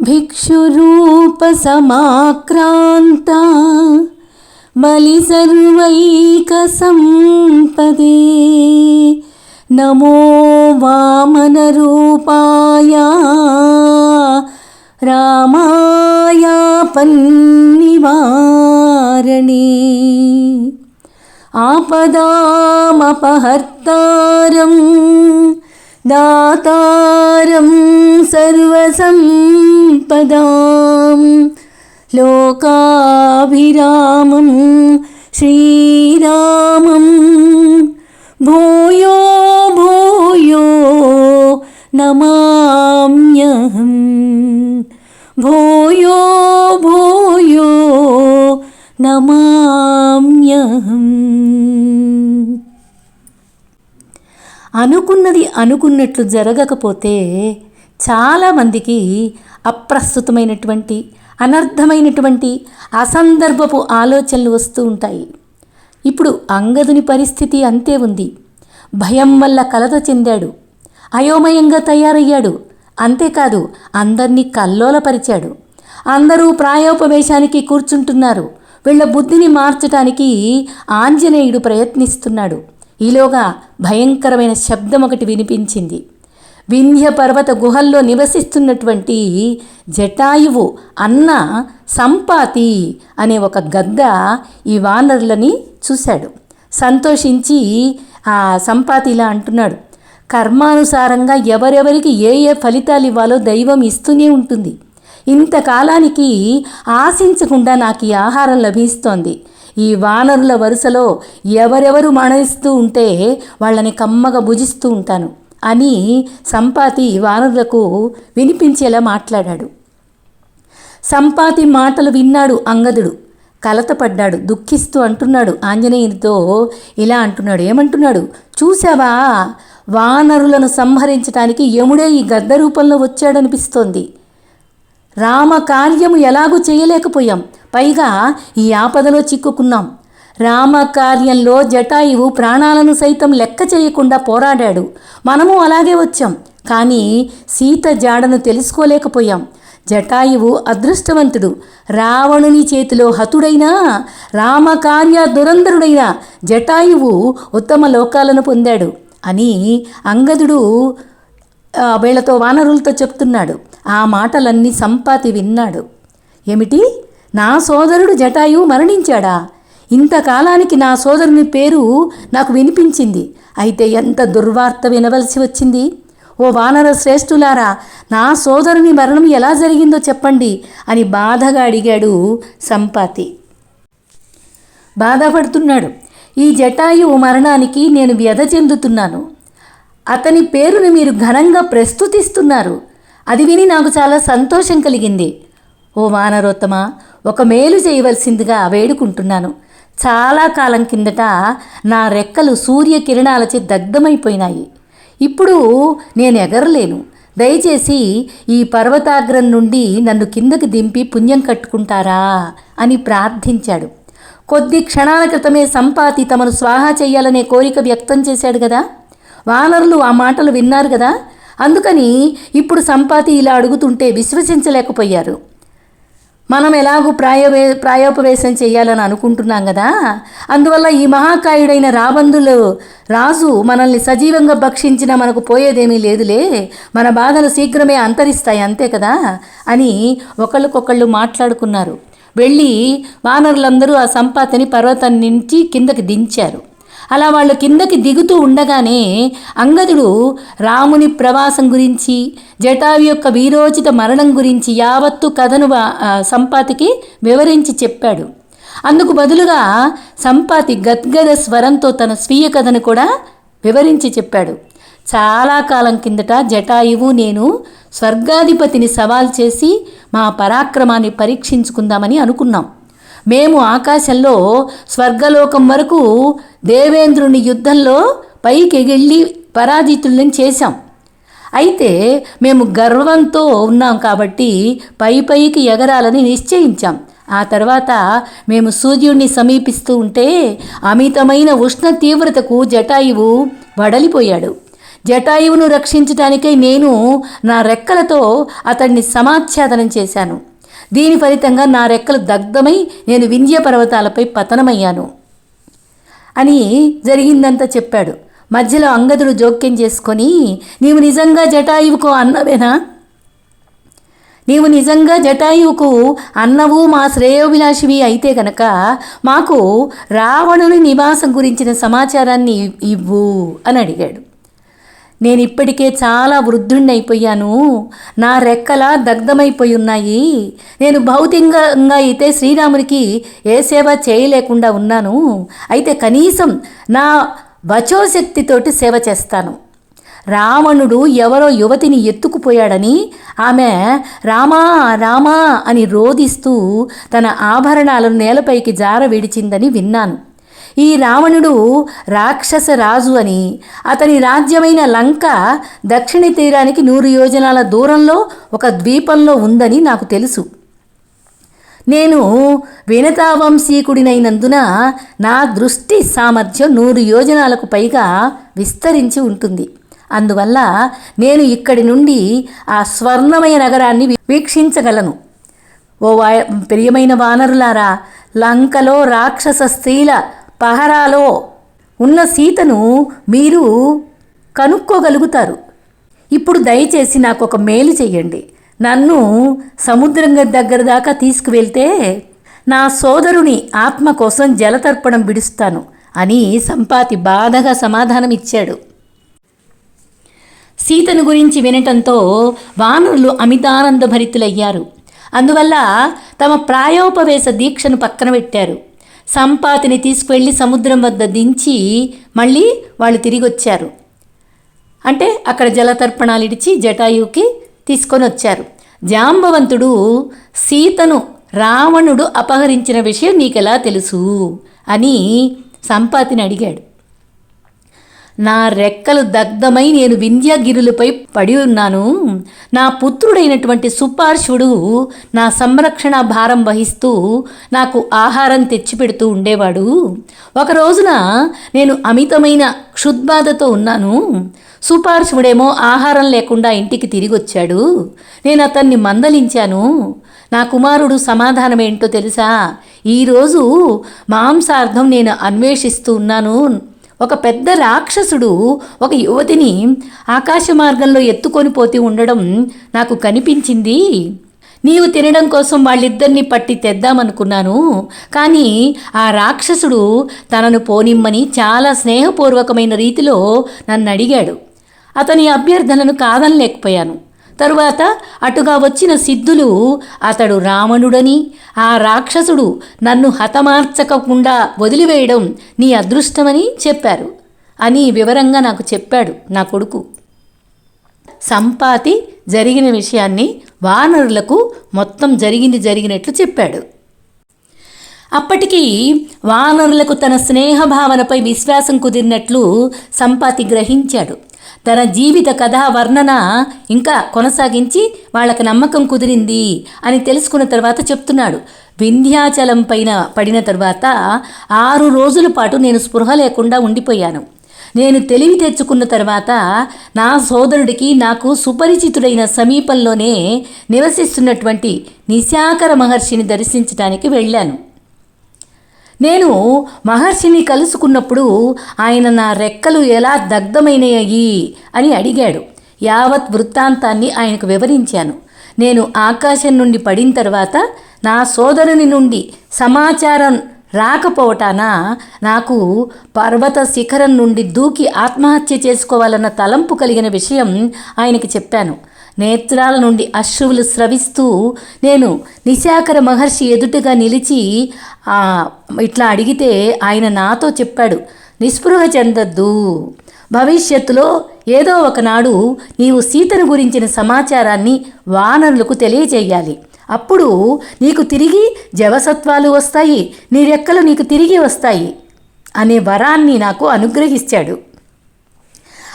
भिक्षुरूपसमाक्रान्ता बलिसर्वैकसम्पदे नमो वामनरूपाय रामायापन्निवारणे आपदामपहर्तारं दातारं सर्वसम्पदां लोकाभिरामं श्रीरामं भूयो भूयो नमाम्यहम् भूयो भूयो నమామ్యహం. అనుకున్నది అనుకున్నట్లు జరగకపోతే చాలామందికి అప్రస్తుతమైనటువంటి అనర్థమైనటువంటి అసందర్భపు ఆలోచనలు వస్తూ ఉంటాయి. ఇప్పుడు అంగదుని పరిస్థితి అంతే ఉంది. భయం వల్ల కలత చెందాడు. అయోమయంగా తయారయ్యాడు. అంతేకాదు అందరినీ కల్లోలపరిచాడు. అందరూ ప్రాయోపవేశానికి కూర్చుంటున్నారు. వీళ్ళ బుద్ధిని మార్చటానికి ఆంజనేయుడు ప్రయత్నిస్తున్నాడు. ఈలోగా భయంకరమైన శబ్దం ఒకటి వినిపించింది. వింధ్య పర్వత గుహల్లో నివసిస్తున్నటువంటి జటాయువు అన్న సంపాతి అనే ఒక గద్ద ఈ వానరులని చూశాడు. సంతోషించి ఆ సంపాతి ఇలా అంటున్నాడు. కర్మానుసారంగా ఎవరెవరికి ఏ ఏ ఫలితాలు ఇవ్వాలో దైవం ఇస్తూనే ఉంటుంది. ఇంతకాలానికి ఆశించకుండా నాకు ఈ ఆహారం లభిస్తోంది. ఈ వానరుల వరుసలో ఎవరెవరు మరణిస్తూ ఉంటే వాళ్ళని కమ్మగా భుజిస్తూ ఉంటాను అని సంపాతి వానరులకు వినిపించేలా మాట్లాడాడు. సంపాతి మాటలు విన్నాడు అంగదుడు. కలతపడ్డాడు దుఃఖిస్తూ అంటున్నాడు ఆంజనేయునితో ఇలా అంటున్నాడు. ఏమంటున్నాడు? చూసావా వానరులను సంహరించడానికి యముడే ఈ గద్ద రూపంలో వచ్చాడనిపిస్తోంది. రామకార్యము ఎలాగూ చేయలేకపోయాం. పైగా ఈ ఆపదలో చిక్కుకున్నాం. రామకార్యంలో జటాయువు ప్రాణాలను సైతం లెక్క చేయకుండా పోరాడాడు. మనము అలాగే వచ్చాం. కానీ సీత జాడను తెలుసుకోలేకపోయాం. జటాయువు అదృష్టవంతుడు. రావణుని చేతిలో హతుడైనా రామకార్య దురంధరుడైన జటాయువు ఉత్తమ లోకాలను పొందాడు అని అంగదుడు వీళ్ళతో వానరులతో చెప్తున్నాడు. ఆ మాటలన్నీ సంపాతి విన్నాడు. ఏమిటి? నా సోదరుడు జటాయువు మరణించాడా? ఇంతకాలానికి నా సోదరుని పేరు నాకు వినిపించింది. అయితే ఎంత దుర్వార్త వినవలసి వచ్చింది? ఓ వానర శ్రేష్ఠులారా నా సోదరుని మరణం ఎలా జరిగిందో చెప్పండి అని బాధగా అడిగాడు సంపాతి. బాధపడుతున్నాడు. ఈ జటాయు మరణానికి నేను వ్యధ చెందుతున్నాను. అతని పేరును మీరు ఘనంగా ప్రస్తుతిస్తున్నారు. అది విని నాకు చాలా సంతోషం కలిగింది. ఓ వానరోత్తమ ఒక మేలు చేయవలసిందిగా వేడుకుంటున్నాను. చాలా కాలం కిందట నా రెక్కలు సూర్యకిరణాలచే దగ్ధమైపోయినాయి. ఇప్పుడు నేను ఎగరలేను. దయచేసి ఈ పర్వతాగ్రం నుండి నన్ను కిందకి దింపి పుణ్యం కట్టుకుంటారా అని ప్రార్థించాడు. కొద్ది క్షణాల క్రితమే సంపాతి తమను స్వాహా చేయాలనే కోరిక వ్యక్తం చేశాడు కదా? వానరులు ఆ మాటలు విన్నారు కదా? అందుకని ఇప్పుడు సంపాతి ఇలా అడుగుతుంటే విశ్వసించలేకపోయారు. మనం ఎలాగూ ప్రాయవే ప్రాయోపవేశం చేయాలని అనుకుంటున్నాం కదా? అందువల్ల ఈ మహాకాయుడైన రాబందులు రాజు మనల్ని సజీవంగా భక్షించిన మనకు పోయేదేమీ లేదులే. మన బాధలు శీఘ్రమే అంతరిస్తాయి అంతే కదా? అని ఒకళ్ళకొకళ్ళు మాట్లాడుకున్నారు. వెళ్ళి వానరులందరూ ఆ సంపాతిని పర్వతం నుంచి కిందకి దించారు. అలా వాళ్ళు కిందకి దిగుతూ ఉండగానే అంగదుడు రాముని ప్రవాసం గురించి జటావి యొక్క వీరోచిత మరణం గురించి యావత్తు కథను సంపాతికి వివరించి చెప్పాడు. అందుకు బదులుగా సంపాతి గద్గద స్వరంతో తన స్వీయ కథను కూడా వివరించి చెప్పాడు. చాలా కాలం కిందట జటాయువు నేను స్వర్గాధిపతిని సవాల్ చేసి మా పరాక్రమాన్ని పరీక్షించుకుందామని అనుకున్నాం. మేము ఆకాశంలో స్వర్గలోకం వరకు దేవేంద్రుని యుద్ధంలో పైకి ఎగిళ్ళి పరాజితుల్ని చేశాం. అయితే మేము గర్వంతో ఉన్నాం కాబట్టి పై పైకి ఎగరాలని నిశ్చయించాం. ఆ తర్వాత మేము సూర్యుడిని సమీపిస్తూ ఉంటే అమితమైన ఉష్ణ తీవ్రతకు జటాయువు వడలిపోయాడు. జటాయువును రక్షించడానికై నేను నా రెక్కలతో అతన్ని సమాచ్ఛాదనం చేశాను. దీని ఫలితంగా నా రెక్కలు దగ్ధమై నేను వింధ్య పర్వతాలపై పతనమయ్యాను. అని జరిగిందంతా చెప్పాడు. మధ్యలో అంగదుడు జోక్యం చేసుకొని నీవు నిజంగా జటాయువుకు అన్నవేనా? నీవు నిజంగా జటాయువుకు అన్నవు మా శ్రేయోభిలాషివి అయితే గనక మాకు రావణుని నివాసం గురించిన సమాచారాన్ని ఇవ్వు అని అడిగాడు. నేను ఇప్పటికే చాలా వృద్ధుణ్ణైపోయాను. నా రెక్కల దగ్ధమైపోయి ఉన్నాయి నేను భౌతికంగా అయితే శ్రీరామునికి ఏ సేవ చేయలేకుండా ఉన్నాను. అయితే కనీసం నా వచోశక్తితోటి సేవ చేస్తాను. రావణుడు ఎవరో యువతిని ఎత్తుకుపోయాడని ఆమె రామా రామా అని రోధిస్తూ తన ఆభరణాలను నేలపైకి జార విడిచిందని విన్నాను. ఈ రావణుడు రాక్షస రాజు అని. అతని రాజ్యమైన లంక దక్షిణ తీరానికి నూరు యోజనాల దూరంలో ఒక ద్వీపంలో ఉందని నాకు తెలుసు. నేను వినతావంశీకుడినైనందున నా దృష్టి సామర్థ్యం నూరు యోజనాలకు పైగా విస్తరించి ఉంటుంది. అందువల్ల నేను ఇక్కడి నుండి ఆ స్వర్ణమయ నగరాన్ని వీక్షించగలను. ఓ వా ప్రియమైన వానరులారా లంకలో రాక్షస స్త్రీల పహరాలో ఉన్న సీతను మీరు కనుక్కోగలుగుతారు. ఇప్పుడు దయచేసి నాకు ఒక మేలు చేయండి నన్ను సముద్రం దగ్గర దాకా తీసుకువెళ్తే నా సోదరుని ఆత్మ కోసం జలతర్పణం విడుస్తాను అని సంపాతి బాధగా సమాధానం ఇచ్చాడు సీతను గురించి వినటంతో వానరులు అమితానంద భరితులయ్యారు అందువల్ల తమ ప్రాయోపవేశ దీక్షను పక్కన పెట్టారు. సంపాతిని తీసుకువెళ్ళి సముద్రం వద్ద దించి మళ్ళీ వాళ్ళు తిరిగి వచ్చారు అంటే అక్కడ జలతర్పణాలు ఇడిచి జటాయుకి తీసుకొని వచ్చారు. జాంబవంతుడు సీతను రావణుడు అపహరించిన విషయం నీకెలా తెలుసు? అని సంపాతిని అడిగాడు. నా రెక్కలు దగ్ధమై నేను వింధ్యగిరులపై పడి ఉన్నాను. నా పుత్రుడైనటువంటి సుపార్శుడు నా సంరక్షణ భారం వహిస్తూ నాకు ఆహారం తెచ్చిపెడుతూ ఉండేవాడు. ఒక రోజున నేను అమితమైన క్షుద్బాధతో ఉన్నాను. సుపార్శుడేమో ఆహారం లేకుండా ఇంటికి తిరిగి వచ్చాడు నేను అతన్ని మందలించాను. నా కుమారుడు సమాధానం ఏంటో తెలుసా? ఈరోజు మాంసార్థం నేను అన్వేషిస్తూ ఉన్నాను. ఒక పెద్ద రాక్షసుడు ఒక యువతిని ఆకాశ మార్గంలో ఎత్తుకొని పోతూ ఉండడం నాకు కనిపించింది. నీవు తినడం కోసం వాళ్ళిద్దరిని పట్టి తెద్దామనుకున్నాను. కానీ ఆ రాక్షసుడు తనను పోనిమ్మని చాలా స్నేహపూర్వకమైన రీతిలో నన్ను అడిగాడు అతని అభ్యర్థనను కాదనలేకపోయాను. తరువాత అటుగా వచ్చిన సిద్ధులు అతడు రావణుడని ఆ రాక్షసుడు నన్ను హతమార్చకుండా వదిలివేయడం నీ అదృష్టమని చెప్పారు. అని వివరంగా నాకు చెప్పాడు నా కొడుకు. సంపాతి జరిగిన విషయాన్ని వానరులకు మొత్తం జరిగింది జరిగినట్లు చెప్పాడు. అప్పటికి వానరులకు తన స్నేహభావనపై విశ్వాసం కుదిరినట్లు సంపాతి గ్రహించాడు. తన జీవిత కథా వర్ణన ఇంకా కొనసాగించి వాళ్ళకి నమ్మకం కుదిరింది అని తెలుసుకున్న తర్వాత చెప్తున్నాడు. వింధ్యాచలం పైన పడిన తర్వాత ఆరు రోజుల పాటు నేను స్పృహ లేకుండా ఉండిపోయాను. నేను తెలివి తెచ్చుకున్న తర్వాత నా సోదరుడికి నాకు సుపరిచితుడైన సమీపంలోనే నివసిస్తున్నటువంటి నిశాకర మహర్షిని దర్శించడానికి వెళ్ళాను. నేను మహర్షిని కలుసుకున్నప్పుడు ఆయన నా రెక్కలు ఎలా దగ్ధమైనయ్యి అని అడిగాడు. యావత్ వృత్తాంతాన్ని ఆయనకు వివరించాను. నేను ఆకాశం నుండి పడిన తర్వాత నా సోదరుని నుండి సమాచారం రాకపోవటాన? నాకు పర్వత శిఖరం నుండి దూకి ఆత్మహత్య చేసుకోవాలన్న తలంపు కలిగిన విషయం ఆయనకి చెప్పాను. నేత్రాల నుండి అశ్రువులు స్రవిస్తూ నేను నిశాకర మహర్షి ఎదుటగా నిలిచి ఇట్లా అడిగితే ఆయన నాతో చెప్పాడు నిస్పృహ చెందద్దు. భవిష్యత్తులో ఏదో ఒకనాడు నీవు సీతను గురించిన సమాచారాన్ని వానరులకు తెలియజేయాలి. అప్పుడు నీకు తిరిగి జవసత్వాలు వస్తాయి నీ రెక్కలు నీకు తిరిగి వస్తాయి అనే వరాన్ని నాకు అనుగ్రహించాడు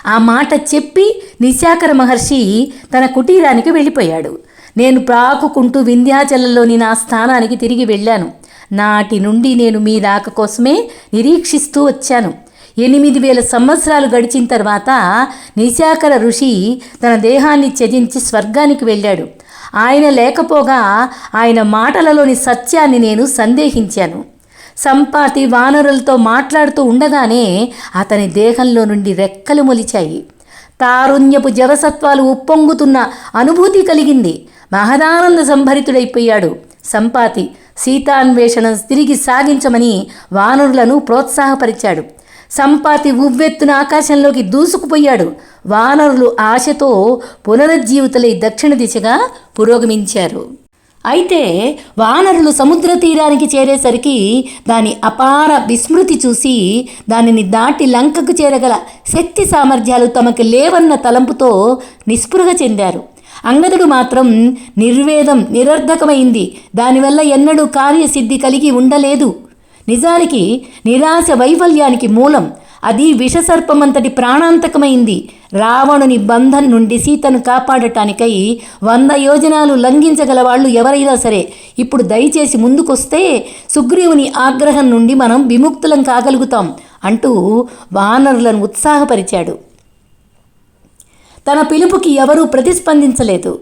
ఆ మాట చెప్పి నిశాకర మహర్షి తన కుటీరానికి వెళ్ళిపోయాడు. నేను ప్రాకుకుంటూ వింధ్యాచలంలోని నా స్థానానికి తిరిగి వెళ్ళాను. నాటి నుండి నేను మీ రాక కోసమే నిరీక్షిస్తూ వచ్చాను. ఎనిమిది వేల సంవత్సరాలు గడిచిన తర్వాత నిశాకర ఋషి తన దేహాన్ని త్యజించి స్వర్గానికి వెళ్ళాడు. ఆయన లేకపోగా ఆయన మాటలలోని సత్యాన్ని నేను సందేహించాను. సంపాతి వానరులతో మాట్లాడుతూ ఉండగానే అతని దేహంలో నుండి రెక్కలు మొలిచాయి. తారుణ్యపు జవసత్వాలు ఉప్పొంగుతున్న అనుభూతి కలిగింది. మహదానంద సంభరితుడైపోయాడు. సంపాతి సీతాన్వేషణ తిరిగి సాగించమని వానరులను ప్రోత్సాహపరిచాడు. సంపాతి ఉవ్వెత్తున ఆకాశంలోకి దూసుకుపోయాడు. వానరులు ఆశతో పునరుజ్జీవితులై దక్షిణ దిశగా పురోగమించారు. అయితే వానరులు సముద్ర తీరానికి చేరేసరికి దాని అపార విస్మృతి చూసి దానిని దాటి లంకకు చేరగల శక్తి సామర్థ్యాలు తమకు లేవన్న తలంపుతో నిస్పృహ చెందారు. అంగదుడు మాత్రం నిర్వేదం నిరర్ధకమైంది. దానివల్ల ఎన్నడూ కార్యసిద్ధి కలిగి ఉండలేదు. నిజానికి నిరాశ వైఫల్యానికి మూలం అది విషసర్పమంతటి ప్రాణాంతకమైంది. రావణుని బంధం నుండి సీతను కాపాడటానికై వంద యోజనాలు లంఘించగల వాళ్ళు ఎవరైనా సరే. ఇప్పుడు దయచేసి ముందుకొస్తే సుగ్రీవుని ఆగ్రహం నుండి మనం విముక్తులం కాగలుగుతాం అంటూ వానరులను ఉత్సాహపరిచాడు. తన పిలుపుకి ఎవరూ ప్రతిస్పందించలేదు.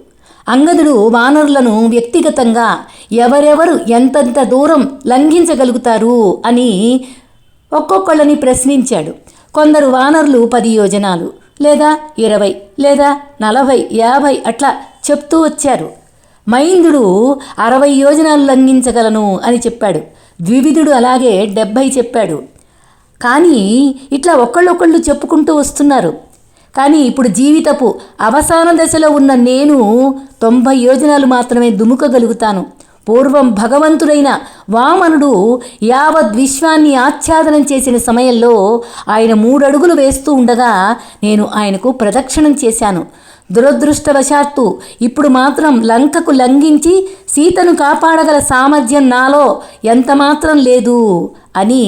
అంగదుడు వానరులను వ్యక్తిగతంగా ఎవరెవరు ఎంతెంత దూరం లంఘించగలుగుతారు అని ఒక్కొక్కళ్ళని ప్రశ్నించాడు. కొందరు వానరులు పది యోజనాలు లేదా ఇరవై లేదా నలభై యాభై అట్లా చెప్తూ వచ్చారు. మైందుడు అరవై యోజనాలు లంఘించగలను అని చెప్పాడు. ద్వివిధుడు అలాగే డెబ్భై చెప్పాడు. కానీ ఇట్లా ఒకళ్ళొకళ్ళు చెప్పుకుంటూ వస్తున్నారు. కానీ ఇప్పుడు జీవితపు అవసాన దశలో ఉన్న నేను తొంభై యోజనాలు మాత్రమే దుముకగలుగుతాను. పూర్వం భగవంతుడైన వామనుడు యావద్విశ్వాన్ని ఆచ్ఛాదనం చేసిన సమయంలో ఆయన మూడడుగులు వేస్తూ ఉండగా నేను ఆయనకు ప్రదక్షిణం చేశాను. దురదృష్టవశాత్తు ఇప్పుడు మాత్రం లంకకు లంఘించి సీతను కాపాడగల సామర్థ్యం నాలో ఎంతమాత్రం లేదు అని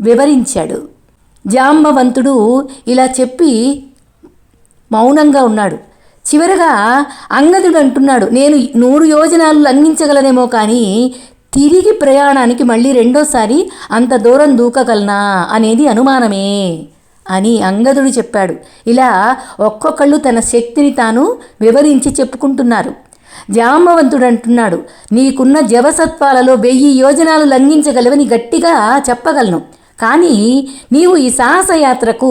వివరించాడు. జాంబవంతుడు ఇలా చెప్పి మౌనంగా ఉన్నాడు. చివరగా అంగదుడు అంటున్నాడు నేను నూరు యోజనాలు లంఘించగలనేమో కానీ తిరిగి ప్రయాణానికి మళ్ళీ రెండోసారి అంత దూరం దూకగలనా? అనేది అనుమానమే అని అంగదుడు చెప్పాడు. ఇలా ఒక్కొక్కళ్ళు తన శక్తిని తాను వివరించి చెప్పుకుంటున్నారు. జాంబవంతుడు అంటున్నాడు నీకున్న జవసత్వాలలో వెయ్యి యోజనాలు లంఘించగలవని గట్టిగా చెప్పగలను. కానీ నీవు ఈ సాహసయాత్రకు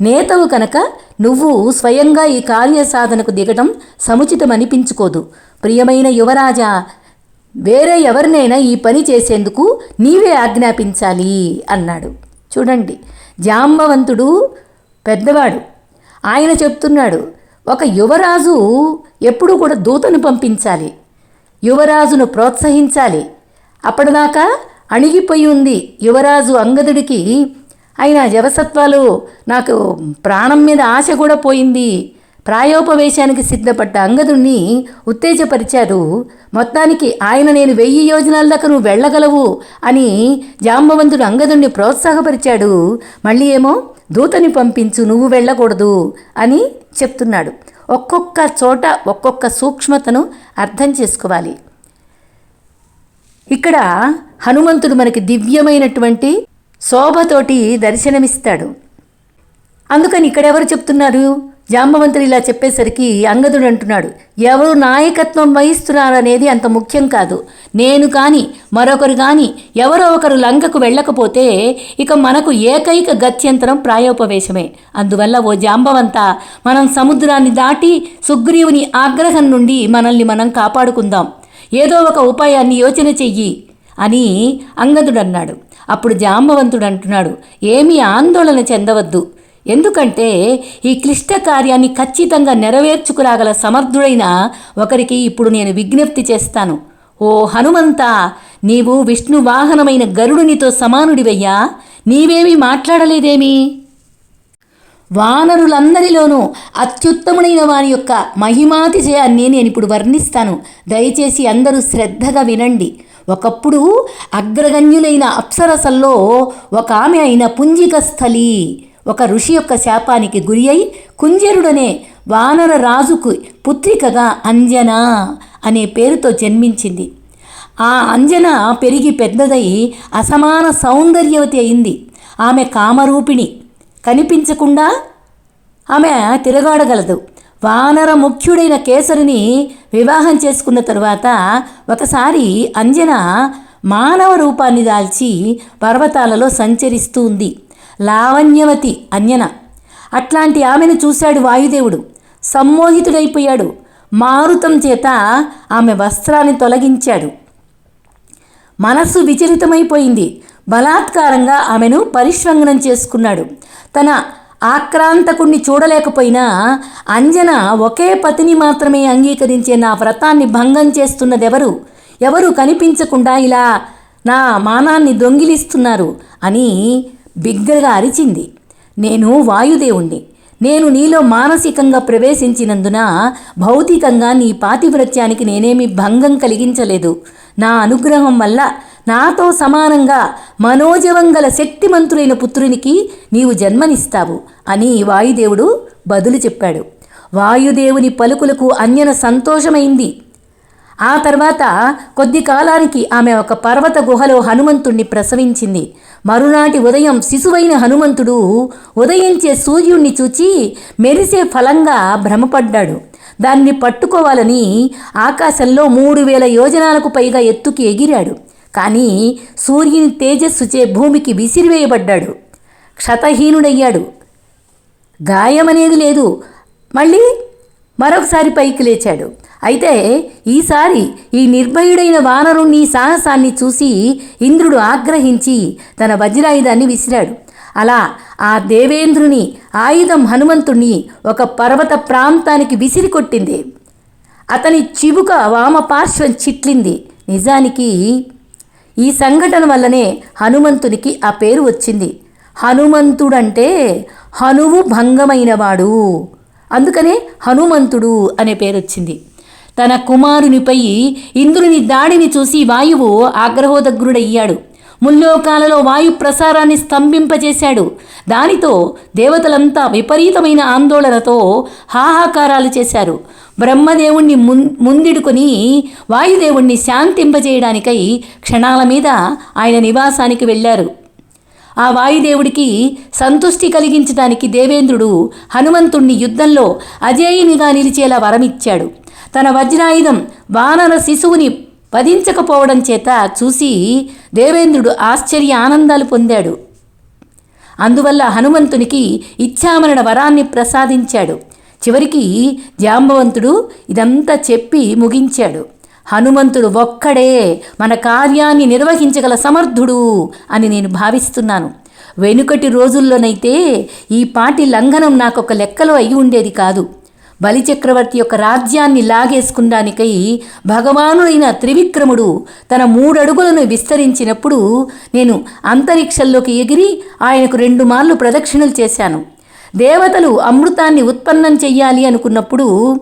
నేతవు కనుక నువ్వు స్వయంగా ఈ కార్యసాధనకు దిగటం సముచితమనిపించుకోదు. ప్రియమైన యువరాజా వేరే ఎవరినైనా ఈ పని చేసేందుకు నీవే ఆజ్ఞాపించాలి అన్నాడు. చూడండి జాంబవంతుడు పెద్దవాడు. ఆయన చెప్తున్నాడు ఒక యువరాజు ఎప్పుడూ కూడా దూతను పంపించాలి యువరాజును ప్రోత్సహించాలి. అప్పటిదాకా అణిగిపోయి ఉంది. యువరాజు అంగదుడికి ఆయన జవసత్వాలు నాకు ప్రాణం మీద ఆశ కూడా పోయింది. ప్రాయోపవేశానికి సిద్ధపడ్డ అంగదుణ్ణి ఉత్తేజపరిచారు. మొత్తానికి ఆయన నేను వెయ్యి యోజనాల దాకా నువ్వు వెళ్ళగలవు అని జాంబవంతుడు అంగదుణ్ణి ప్రోత్సాహపరిచాడు. మళ్ళీ ఏమో దూతని పంపించు నువ్వు వెళ్ళకూడదు అని చెప్తున్నాడు. ఒక్కొక్క చోట ఒక్కొక్క సూక్ష్మతను అర్థం చేసుకోవాలి. ఇక్కడ హనుమంతుడు మనకి దివ్యమైనటువంటి శోభతోటి దర్శనమిస్తాడు. అందుకని ఇక్కడెవరు చెప్తున్నారు? జాంబవంతుడు ఇలా చెప్పేసరికి అంగదుడు అంటున్నాడు ఎవరు నాయకత్వం వహిస్తున్నారు అనేది అంత ముఖ్యం కాదు. నేను కానీ మరొకరు కానీ ఎవరో ఒకరు లంకకు వెళ్ళకపోతే ఇక మనకు ఏకైక గత్యంతరం ప్రాయోపవేశమే. అందువల్ల ఓ జాంబవంత మనం సముద్రాన్ని దాటి సుగ్రీవుని ఆగ్రహం నుండి మనల్ని మనం కాపాడుకుందాం. ఏదో ఒక ఉపాయాన్ని యోచన చెయ్యి అని అంగదుడు అన్నాడు అప్పుడు జాంబవంతుడు అంటున్నాడు ఏమీ ఆందోళన చెందవద్దు. ఎందుకంటే ఈ క్లిష్ట కార్యాన్ని ఖచ్చితంగా నెరవేర్చుకురాగల సమర్థుడైన ఒకరికి ఇప్పుడు నేను విజ్ఞప్తి చేస్తాను. ఓ హనుమంత నీవు విష్ణు వాహనమైన గరుడునితో సమానుడివయ్యా. నీవేమీ మాట్లాడలేదేమీ? వానరులందరిలోనూ అత్యుత్తముడైన వారి యొక్క మహిమాతిశయాన్ని నేను ఇప్పుడు వర్ణిస్తాను. దయచేసి అందరూ శ్రద్ధగా వినండి. ఒకప్పుడు అగ్రగణ్యులైన అప్సరసల్లో ఒక ఆమె అయిన పుంజిక స్థలి ఒక ఋషి యొక్క శాపానికి గురి అయి కుంజరుడనే వానర రాజుకు పుత్రికగా అంజన అనే పేరుతో జన్మించింది. ఆ అంజన పెరిగి పెద్దదై అసమాన సౌందర్యవతి అయింది. ఆమె కామరూపిణి. కనిపించకుండా ఆమె తిరగాడగలదు. వానర ముఖ్యుడైన కేసరిని వివాహం చేసుకున్న తరువాత ఒకసారి అంజన మానవ రూపాన్ని దాల్చి పర్వతాలలో సంచరిస్తూ ఉంది. లావణ్యవతి అంజన. అట్లాంటి ఆమెను చూశాడు వాయుదేవుడు. సమ్మోహితుడైపోయాడు. మారుతం చేత ఆమె వస్త్రాన్ని తొలగించాడు. మనస్సు విచలితమైపోయింది. బలాత్కారంగా ఆమెను పరిష్వంగనం చేసుకున్నాడు. తన ఆక్రాంతకుణ్ణి చూడలేకపోయినా అంజన ఒకే పతిని మాత్రమే అంగీకరించే నా వ్రతాన్ని భంగం చేస్తున్నదెవరు? ఎవరు కనిపించకుండా ఇలా నా మానాన్ని దొంగిలిస్తున్నారు అని బిగ్గరగా అరిచింది. నేను వాయుదేవుణ్ణి. నేను నీలో మానసికంగా ప్రవేశించినందున భౌతికంగా నీ పాతివ్రత్యానికి నేనేమి భంగం కలిగించలేదు. నా అనుగ్రహం వల్ల నాతో సమానంగా మనోజవం గల శక్తిమంతులైన పుత్రునికి నీవు జన్మనిస్తావు అని వాయుదేవుడు బదులు చెప్పాడు. వాయుదేవుని పలుకులకు అన్యన సంతోషమైంది. ఆ తర్వాత కొద్ది కాలానికి ఆమె ఒక పర్వత గుహలో హనుమంతుణ్ణి ప్రసవించింది. మరునాటి ఉదయం శిశువైన హనుమంతుడు ఉదయించే సూర్యుణ్ణి చూచి మెరిసే ఫలంగా భ్రమపడ్డాడు. దాన్ని పట్టుకోవాలని ఆకాశంలో మూడు వేల యోజనాలకు పైగా ఎత్తుకి ఎగిరాడు. కానీ సూర్యుని తేజస్సుచే భూమికి విసిరివేయబడ్డాడు. క్షతహీనుడయ్యాడు. గాయమనేది లేదు. మళ్ళీ మరొకసారి పైకి లేచాడు. అయితే ఈసారి ఈ నిర్భయుడైన వానరుణ్ణి సాహసాన్ని చూసి ఇంద్రుడు ఆగ్రహించి తన వజ్రాయుధాన్ని విసిరాడు. అలా ఆ దేవేంద్రుని ఆయుధం హనుమంతుణ్ణి ఒక పర్వత ప్రాంతానికి విసిరి కొట్టింది అతని చివుక వామపార్శ్వం చిట్లింది. నిజానికి ఈ సంఘటన వల్లనే హనుమంతునికి ఆ పేరు వచ్చింది. హనుమంతుడంటే హనువు భంగమైనవాడు. అందుకనే హనుమంతుడు అనే పేరు వచ్చింది. తన కుమారునిపై ఇంద్రుని దాడిని చూసి వాయువు ఆగ్రహోదగ్రుడయ్యాడు. ముల్లోకాలలో వాయు ప్రసారాన్ని స్తంభింపజేశాడు. దానితో దేవతలంతా విపరీతమైన ఆందోళనతో హాహాకారాలు చేశారు. బ్రహ్మదేవుణ్ణి ముం ముందిడుకొని వాయుదేవుణ్ణి శాంతింపజేయడానికై క్షణాల మీద ఆయన నివాసానికి వెళ్ళారు. ఆ వాయుదేవుడికి సంతుష్టి కలిగించడానికి దేవేంద్రుడు హనుమంతుణ్ణి యుద్ధంలో అజేయునిగా నిలిచేలా వరమిచ్చాడు. తన వజ్రాయుధం వానర శిశువుని వధించకపోవడం చేత చూసి దేవేంద్రుడు ఆశ్చర్య ఆనందాలు పొందాడు. అందువల్ల హనుమంతునికి ఇచ్ఛామరణ వరాన్ని ప్రసాదించాడు. చివరికి జాంబవంతుడు ఇదంతా చెప్పి ముగించాడు. హనుమంతుడు ఒక్కడే మన కార్యాన్ని నిర్వహించగల సమర్థుడు అని నేను భావిస్తున్నాను. వెనుకటి రోజుల్లోనైతే ఈ పాటి లంఘనం నాకొక లెక్కలో అయి ఉండేది కాదు. బలిచక్రవర్తి యొక్క రాజ్యాన్ని లాగేసుకున్నానికై భగవానుడైన త్రివిక్రముడు తన మూడడుగులను విస్తరించినప్పుడు నేను అంతరిక్షంలోకి ఎగిరి ఆయనకు రెండు మార్లు ప్రదక్షిణలు చేశాను. దేవతలు అమృతాన్ని ఉత్పన్నం చెయ్యాలి అనుకున్నప్పుడు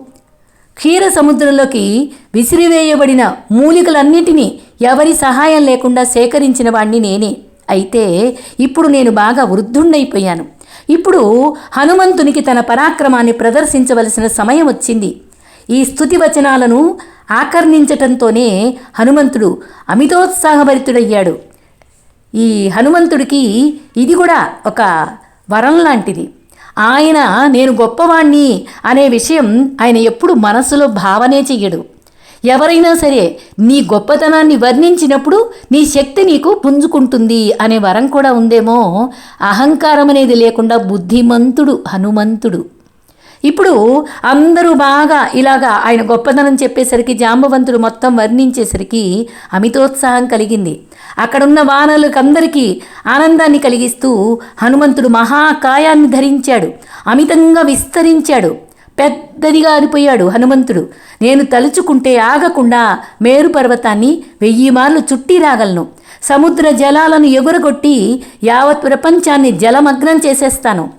క్షీర సముద్రంలోకి విసిరివేయబడిన మూలికలన్నిటినీ ఎవరి సహాయం లేకుండా సేకరించిన వాణ్ణి నేనే. అయితే ఇప్పుడు నేను బాగా వృద్ధుణ్ణైపోయాను. ఇప్పుడు హనుమంతునికి తన పరాక్రమాన్ని ప్రదర్శించవలసిన సమయం వచ్చింది. ఈ స్థుతి వచనాలను ఆకర్ణించటంతోనే హనుమంతుడు అమితోత్సాహభరితుడయ్యాడు. ఈ హనుమంతుడికి ఇది కూడా ఒక వరం లాంటిది. ఆయన నేను గొప్పవాణ్ణి అనే విషయం ఆయన ఎప్పుడు మనసులో భావనే చెయ్యడు. ఎవరైనా సరే నీ గొప్పతనాన్ని వర్ణించినప్పుడు నీ శక్తి నీకు పుంజుకుంటుంది అనే వరం కూడా ఉందేమో. అహంకారం అనేది లేకుండా బుద్ధిమంతుడు హనుమంతుడు. ఇప్పుడు అందరూ బాగా ఇలాగా ఆయన గొప్పతనం చెప్పేసరికి జాంబవంతుడు మొత్తం వర్ణించేసరికి అమితోత్సాహం కలిగింది. అక్కడున్న వానలకందరికీ ఆనందాన్ని కలిగిస్తూ హనుమంతుడు మహాకాయాన్ని ధరించాడు. అమితంగా విస్తరించాడు. పెద్దదిగా అరిపోయాడు హనుమంతుడు. నేను తలుచుకుంటే ఆగకుండా మేరు పర్వతాన్ని వెయ్యి మార్లు చుట్టి రాగలను. సముద్ర జలాలను ఎగురగొట్టి యావత్ ప్రపంచాన్ని జలమగ్నం చేసేస్తాను.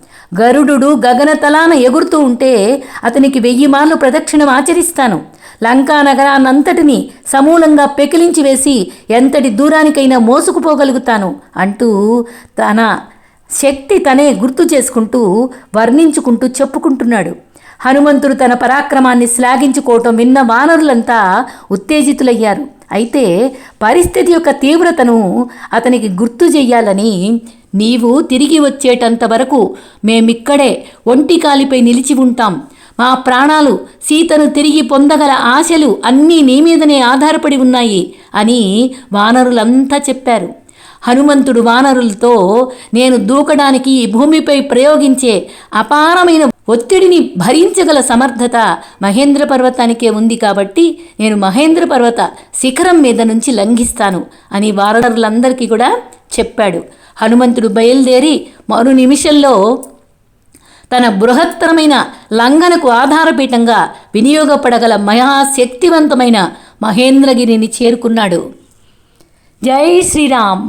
గరుడు గగనతలాన ఎగురుతూ ఉంటే అతనికి వెయ్యి మార్లు ప్రదక్షిణం ఆచరిస్తాను. లంకా నగరాన్నంతటిని సమూలంగా పెకిలించి వేసి ఎంతటి దూరానికైనా మోసుకుపోగలుగుతాను అంటూ తన శక్తి తనే గుర్తు చేసుకుంటూ వర్ణించుకుంటూ చెప్పుకుంటున్నాడు. హనుమంతుడు తన పరాక్రమాన్ని శ్లాఘించుకోవటం విన్న వానరులంతా ఉత్తేజితులయ్యారు. అయితే పరిస్థితి యొక్క తీవ్రతను అతనికి గుర్తు చెయ్యాలని నీవు తిరిగి వచ్చేటంత వరకు మేమిక్కడే ఒంటి కాలిపై నిలిచి ఉంటాం. మా ప్రాణాలు సీతను తిరిగి పొందగల ఆశలు అన్నీ నీ మీదనే ఆధారపడి ఉన్నాయి అని వానరులంతా చెప్పారు. హనుమంతుడు వానరులతో నేను దూకడానికి ఈ భూమిపై ప్రయోగించే అపారమైన ఒత్తిడిని భరించగల సమర్థత మహేంద్ర పర్వతానికే ఉంది కాబట్టి నేను మహేంద్ర పర్వత శిఖరం మీద నుంచి లంఘిస్తాను అని వానరులందరికీ కూడా చెప్పాడు. హనుమంతుడు బయలుదేరి మరు నిమిషంలో తన బృహత్తరమైన లంఘనకు ఆధారపీఠంగా వినియోగపడగల మహాశక్తివంతమైన మహేంద్రగిరిని చేరుకున్నాడు. జై శ్రీరామ్!